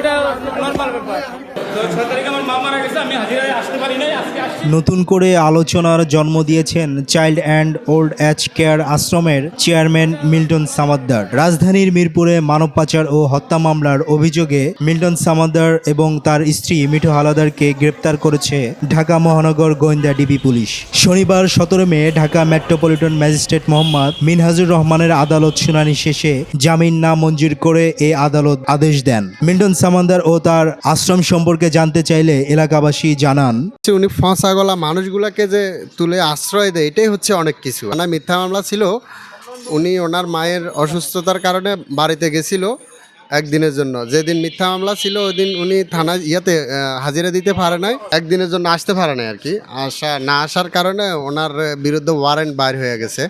এটা নর্মাল ব্যাপার। নতুন করে আলোচনার জন্ম দিয়েছেন child and old age care আশ্রমের চেয়ারম্যান মিল্টন সামাদ্দার। রাজধানীর মিরপুরে মানব পাচার ও হত্যা মামলার অভিযোগে মিল্টন সামাদ্দার এবং তার স্ত্রী মিঠু হালাদারকে গ্রেপ্তার করেছে ঢাকা মহানগর গোয়েন্দা ডিবি পুলিশ। শনিবার সতেরো মে ঢাকা মেট্রোপলিটন ম্যাজিস্ট্রেট মোহাম্মদ মিনহাজুর রহমানের আদালত শুনানি শেষে জামিন না মঞ্জুর করে এ আদালত আদেশ দেন। মিল্টন সামান্দার ও তার আশ্রম সম্পর্কে জানতে চাইলে এলাকাবাসী জানান। উনি ফাঁসা গলা মানুষগুলোকে যে তুলে আশ্রয় দেয় এটাই হচ্ছে অনেক কিছু। না মিথ্যা মামলা ছিল। উনি ওনার মায়ের অসুস্থতার কারণে বাড়িতে গেছিল একদিনের জন্য। যেদিন মিথ্যা মামলা ছিল ওই দিন উনি থানায় ইয়াতে হাজিরা দিতে পারে নাই। একদিনের জন্য আসতে পারে নাই আর কি। আসা না আসার কারণে ওনার বিরুদ্ধে ওয়ারেন্ট বাইর হয়ে গেছে।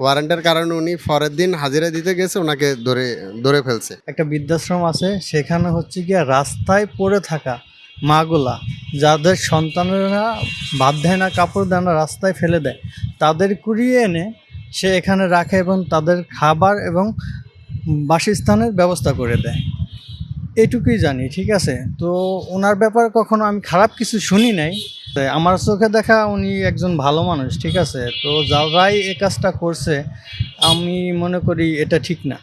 ওয়ারেন্টের কারণে উনি পরের দিন হাজিরা দিতে গেছে ওনাকে ধরে ধরে ফেলছে। একটা বৃদ্ধাশ্রম আছে সেখানে হচ্ছে গিয়ে রাস্তায় পড়ে থাকা মাগুলা, যাদের সন্তানেরা ভাত দেয় না, কাপড় দেয় না, রাস্তায় ফেলে দেয়, তাদের কুড়িয়ে এনে সে এখানে রাখে এবং তাদের খাবার এবং বাসস্থানের ব্যবস্থা করে দেয়। এটুকুই জানি, ঠিক আছে? তো ওনার ব্যাপারে কখনো আমি খারাপ কিছু শুনি নাই। আমার চোখে দেখা উনি একজন ভালো মানুষ, ঠিক আছে? তো যারাই এ কাজটা করছে, আমি মনে করি এটা ঠিক না।